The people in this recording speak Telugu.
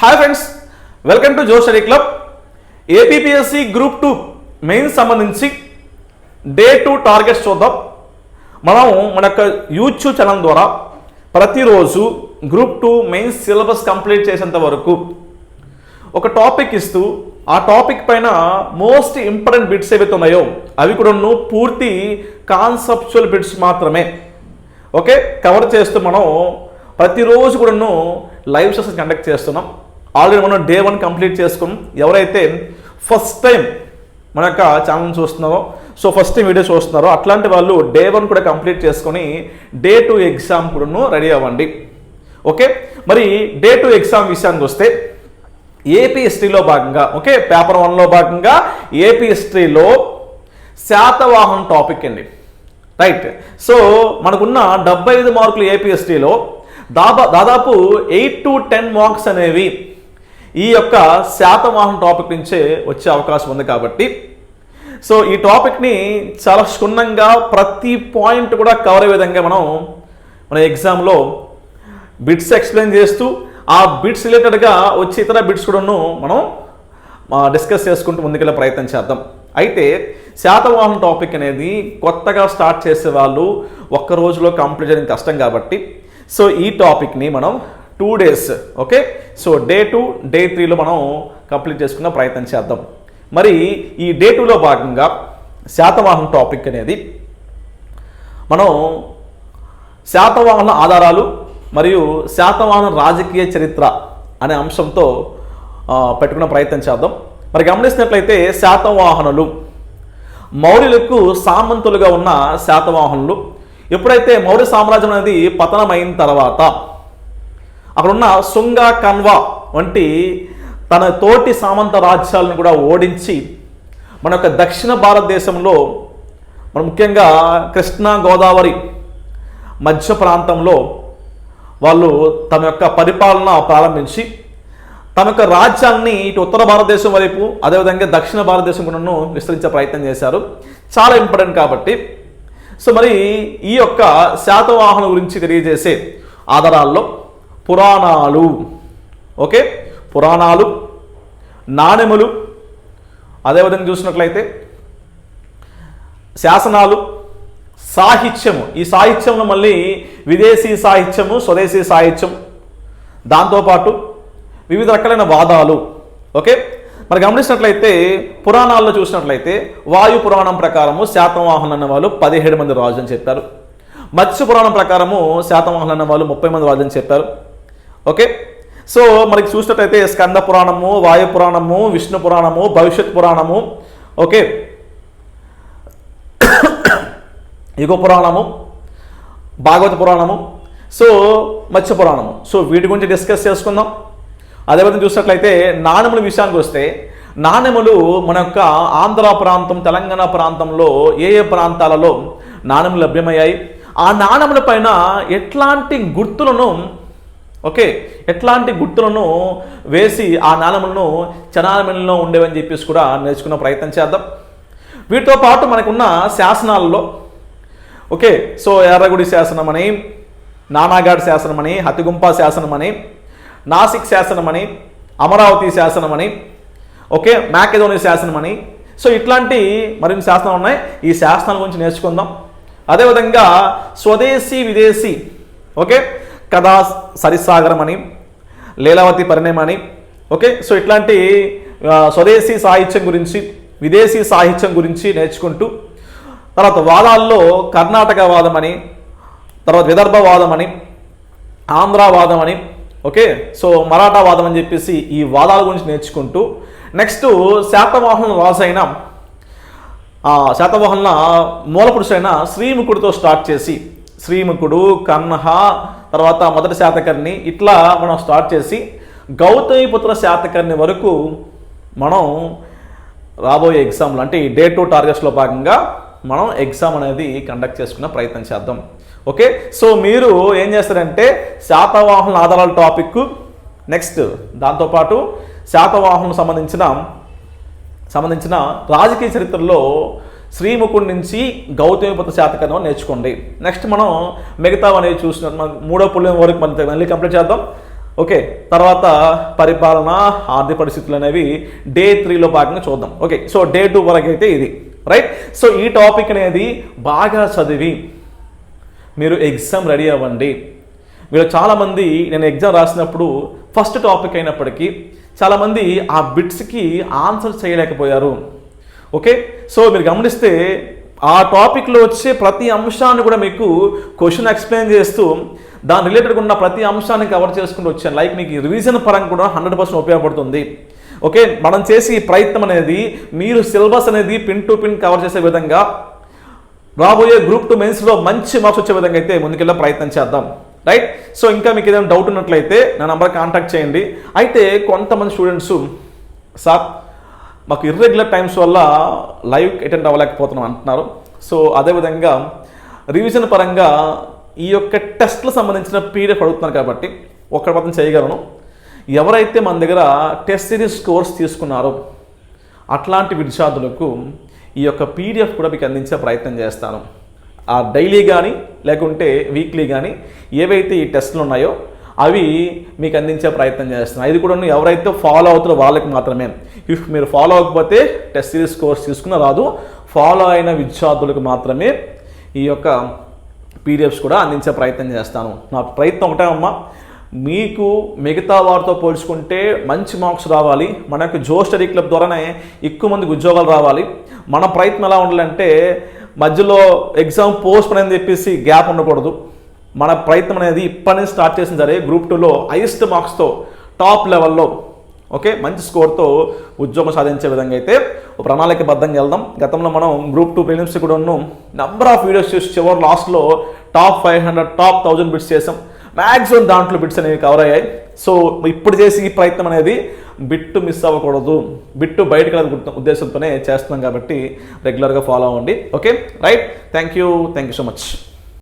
Hi friends welcome to Jo study club APPSC group two mains సంబంధించి డే టూ టార్గెట్స్ చూద్దాం. మనం మన యొక్క యూట్యూబ్ ఛానల్ ద్వారా ప్రతిరోజు group two mains syllabus complete చేసేంత వరకు ఒక టాపిక్ ఇస్తూ ఆ టాపిక్ పైన మోస్ట్ ఇంపార్టెంట్ బిట్స్ ఏవైతే ఉన్నాయో అవి కూడా పూర్తి కాన్సెప్చువల్ బిట్స్ మాత్రమే. ఓకే కవర్ చేస్తూ మనం ప్రతిరోజు కూడాను లైవ్ సెషన్ కండక్ట్ చేస్తున్నాం. ఆల్రెడీ మనం డే వన్ కంప్లీట్ చేసుకున్నాం. ఎవరైతే ఫస్ట్ టైం మన యొక్క ఛానల్ చూస్తున్నారో సో ఫస్ట్ టైం వీడియో చూస్తున్నారో అట్లాంటి వాళ్ళు డే వన్ కూడా కంప్లీట్ చేసుకొని డే టూ ఎగ్జామ్ కూడాను రెడీ అవ్వండి. ఓకే? మరి డే టూ ఎగ్జామ్ విషయానికి వస్తే ఏపీ హిస్టరీలో భాగంగా ఓకే? పేపర్ వన్లో భాగంగా ఏపీ హిస్టరీలో శాతవాహన్ టాపిక్ అండి. రైట్? సో మనకున్న డెబ్బై ఐదు మార్కులు ఏపీ హిస్టరీలో దాదాపు ఎయిట్ టు టెన్ మార్క్స్ అనేవి ఈ యొక్క శాతవాహన టాపిక్ నుంచే వచ్చే అవకాశం ఉంది కాబట్టి. సో ఈ టాపిక్ని చాలా క్షుణ్ణంగా ప్రతి పాయింట్ కూడా కవర్ అయ్యే విధంగా మనం మన ఎగ్జామ్లో బిట్స్ ఎక్స్ప్లెయిన్ చేస్తూ ఆ బిట్స్ రిలేటెడ్గా వచ్చే ఇతర బిట్స్ కూడాను మనం డిస్కస్ చేసుకుంటూ ముందుకెళ్ళే ప్రయత్నం చేద్దాం. అయితే శాతవాహన టాపిక్ అనేది కొత్తగా స్టార్ట్ చేసే వాళ్ళు ఒక్క రోజులో కంప్లీట్ చేయడం కష్టం కాబట్టి సో ఈ టాపిక్ని మనం two days okay? So day two day త్రీలో మనం కంప్లీట్ చేసుకున్న ప్రయత్నం చేద్దాం. మరి ఈ డే టూలో భాగంగా శాతవాహన టాపిక్ అనేది మనం శాతవాహన ఆధారాలు మరియు శాతవాహన రాజకీయ చరిత్ర అనే అంశంతో పెట్టుకున్న ప్రయత్నం చేద్దాం. మరి గమనిస్తున్నట్లయితే శాతవాహనులు మౌర్యులకు సామంతులుగా ఉన్న శాతవాహనులు ఎప్పుడైతే మౌర్య సామ్రాజ్యం అనేది పతనమైన తర్వాత అక్కడున్న సుంగా కన్వా వంటి తన తోటి సామంత రాజ్యాలను కూడా ఓడించి మన యొక్క దక్షిణ భారతదేశంలో మన ముఖ్యంగా కృష్ణా గోదావరి మధ్య ప్రాంతంలో వాళ్ళు తమ యొక్క పరిపాలన ప్రారంభించి తమ యొక్క రాజ్యాన్ని ఇటు ఉత్తర భారతదేశం వైపు అదేవిధంగా దక్షిణ భారతదేశం కూడాను విస్తరించే ప్రయత్నం చేశారు. చాలా ఇంపార్టెంట్ కాబట్టి. సో మరి ఈ యొక్క శాతవాహన గురించి తెలియజేసే ఆధారాల్లో పురాణాలు. ఓకే? పురాణాలు నాణెములు అదేవిధంగా చూసినట్లయితే శాసనాలు సాహిత్యము. ఈ సాహిత్యంలో మళ్ళీ విదేశీ సాహిత్యము స్వదేశీ సాహిత్యం దాంతోపాటు వివిధ రకాలైన వాదాలు. ఓకే? మరి గమనించినట్లయితే పురాణాల్లో చూసినట్లయితే వాయు పురాణం ప్రకారము శాతవాహన అనే వాళ్ళు పదిహేడు మంది రాజు అని చెప్పారు. మత్స్య పురాణం ప్రకారము శాతవాహన అనే వాళ్ళు ముప్పై మంది రాజు అని చెప్పారు. ఓకే? సో మనకి చూసినట్లయితే స్కంద పురాణము వాయు పురాణము విష్ణు పురాణము భవిష్యత్ పురాణము ఓకే? యుగ పురాణము భాగవత పురాణము సో మత్స్య పురాణము. సో వీటి గురించి డిస్కస్ చేసుకుందాం. అదేవిధంగా చూసినట్లయితే నాణెముల విషయానికి వస్తే నాణెములు మన యొక్క ఆంధ్ర ప్రాంతం తెలంగాణ ప్రాంతంలో ఏ ఏ ప్రాంతాలలో నాణెములు లభ్యమయ్యాయి? ఆ నాణెముల పైన ఎట్లాంటి గుర్తులను ఓకే ఎట్లాంటి గుర్తులను వేసి ఆ నాణములను చనాలమెల్లో ఉండేవని చెప్పేసి కూడా నేర్చుకున్న ప్రయత్నం చేద్దాం. వీటితో పాటు మనకున్న శాసనాలలో ఓకే సో ఎర్రగుడి శాసనం అని నానాగాడ్ శాసనం అని హతిగుంప శాసనం అని నాసిక్ శాసనం అని అమరావతి శాసనం అని ఓకే మ్యాకెదోని శాసనం అని సో ఇట్లాంటి మరిన్ని శాసనాలు ఉన్నాయి. ఈ శాసనాల గురించి నేర్చుకుందాం. అదేవిధంగా స్వదేశీ విదేశీ ఓకే కథా సరిసాగరం అని లీలావతి పరిణయం అని ఓకే? సో ఇట్లాంటి స్వదేశీ సాహిత్యం గురించి విదేశీ సాహిత్యం గురించి నేర్చుకుంటూ తర్వాత వాదాల్లో కర్ణాటక వాదం అని తర్వాత విదర్భ వాదం అని ఆంధ్ర వాదం అని ఓకే? సో మరాఠా వాదం అని చెప్పేసి ఈ వాదాల గురించి నేర్చుకుంటూ నెక్స్ట్ శాతవాహన రాజు శాతవాహన మూల పురుషైన మూలపురుషైన శ్రీముఖుడితో స్టార్ట్ చేసి శ్రీముఖుడు కన్హ తర్వాత మొదటి శాతకర్ణి. ఇట్లా మనం స్టార్ట్ చేసి గౌతమిపుత్ర శాతకర్ణి వరకు మనం రాబోయే ఎగ్జామ్లు అంటే ఈ డే టూ టార్గెట్స్లో భాగంగా మనం ఎగ్జామ్ అనేది కండక్ట్ చేసుకునే ప్రయత్నం చేద్దాం. ఓకే సో మీరు ఏం చేస్తారంటే శాతవాహన ఆధారాల టాపిక్ నెక్స్ట్ దాంతోపాటు శాతవాహనం సంబంధించిన సంబంధించిన రాజకీయ చరిత్రలో శ్రీముఖుడి నుంచి గౌతమిపుత్ర శాతకర్ణం నేర్చుకోండి. నెక్స్ట్ మనం మిగతా అనేది చూసిన. మనం మూడో పుల్యం వరకు మనం మళ్ళీ కంప్లీట్ చేద్దాం. ఓకే తర్వాత పరిపాలన ఆర్థిక పరిస్థితులు అనేవి డే త్రీలో భాగంగా చూద్దాం. ఓకే సో డే టూ వరకు అయితే ఇది. రైట్ సో ఈ టాపిక్ అనేది బాగా చదివి మీరు ఎగ్జామ్ రెడీ అవ్వండి. మీరు చాలామంది నేను ఎగ్జామ్ రాసినప్పుడు ఫస్ట్ టాపిక్ అయినప్పటికీ చాలామంది ఆ బిట్స్కి ఆన్సర్ చేయలేకపోయారు. ఓకే సో మీరు గమనిస్తే ఆ టాపిక్లో వచ్చే ప్రతి అంశాన్ని కూడా మీకు క్వశ్చన్ ఎక్స్ప్లెయిన్ చేస్తూ దాని రిలేటెడ్ ఉన్న ప్రతి అంశాన్ని కవర్ చేసుకుంటూ వచ్చాను. లైక్ మీకు రివిజన్ పరంగా కూడా హండ్రెడ్ పర్సెంట్ ఉపయోగపడుతుంది. ఓకే మనం చేసే ఈ ప్రయత్నం అనేది మీరు సిలబస్ అనేది పిన్ టు పిన్ కవర్ చేసే విధంగా రాబోయే గ్రూప్ టు మెయిన్స్లో మంచి మార్క్స్ వచ్చే విధంగా అయితే ముందుకెళ్ళే ప్రయత్నం చేద్దాం. రైట్ సో ఇంకా మీకు ఏదైనా డౌట్ ఉన్నట్లయితే నా నంబర్ కాంటాక్ట్ చేయండి. అయితే కొంతమంది స్టూడెంట్స్ సార్ మాకు ఇర్రెగ్యులర్ టైమ్స్ వల్ల లైవ్ అటెండ్ అవ్వలేకపోతున్నాం అంటున్నారు. సో అదేవిధంగా రివిజన్ పరంగా ఈ యొక్క టెస్ట్లకు సంబంధించిన పీడిఎఫ్ అడుగుతున్నారు కాబట్టి ఒక్కడ మాత్రం చేయగలను. ఎవరైతే మన దగ్గర టెస్ట్ సిరీస్ కోర్స్ తీసుకున్నారో అట్లాంటి విద్యార్థులకు ఈ యొక్క పీడిఎఫ్ కూడా మీకు అందించే ప్రయత్నం చేస్తాను. ఆ డైలీ కానీ లేకుంటే వీక్లీ కానీ ఏవైతే ఈ టెస్ట్లు ఉన్నాయో అవి మీకు అందించే ప్రయత్నం చేస్తున్నాను ఇది కూడా ఎవరైతే ఫాలో అవుతారో వాళ్ళకి మాత్రమే. ఇఫ్ మీరు ఫాలో అవ్వకపోతే టెస్ట్ సిరీస్ కోర్స్ తీసుకున్న రాదు. ఫాలో అయిన విద్యార్థులకు మాత్రమే ఈ యొక్క పీడిఎఫ్స్ కూడా అందించే ప్రయత్నం చేస్తాను. నా ప్రయత్నం ఒకటే అమ్మా. మీకు మిగతా వారితో పోల్చుకుంటే మంచి మార్క్స్ రావాలి. మన యొక్క జో స్టడీ క్లబ్ ద్వారానే ఎక్కువ మందికి ఉద్యోగాలు రావాలి. మన ప్రయత్నం ఎలా ఉండాలంటే మధ్యలో ఎగ్జామ్ పోస్ట్ అని చెప్పేసి గ్యాప్ ఉండకూడదు. మన ప్రయత్నం అనేది ఇప్పటి నుంచి స్టార్ట్ చేసిన సరే గ్రూప్ టూలో హైయెస్ట్ మార్క్స్తో టాప్ లెవెల్లో ఓకే మంచి స్కోర్తో ఉద్యోగం సాధించే విధంగా అయితే ఒక ప్రణాళికబద్ధంగా వెళ్దాం. గతంలో మనం గ్రూప్ టూ ప్రిలిమ్స్ కూడా ఉన్నాం నెంబర్ ఆఫ్ వీడియోస్ చూసి చివరి లాస్ట్లో top five hundred top thousand bits చేసాం. మ్యాక్సిమం దాంట్లో బిట్స్ అనేవి కవర్ అయ్యాయి. సో ఇప్పుడు చేసి ఈ ప్రయత్నం అనేది బిట్టు మిస్ అవ్వకూడదు. బిట్టు బయటకు రాదు ఉద్దేశంతోనే చేస్తున్నాం కాబట్టి రెగ్యులర్గా ఫాలో అవ్వండి. Okay right thank you thank you so much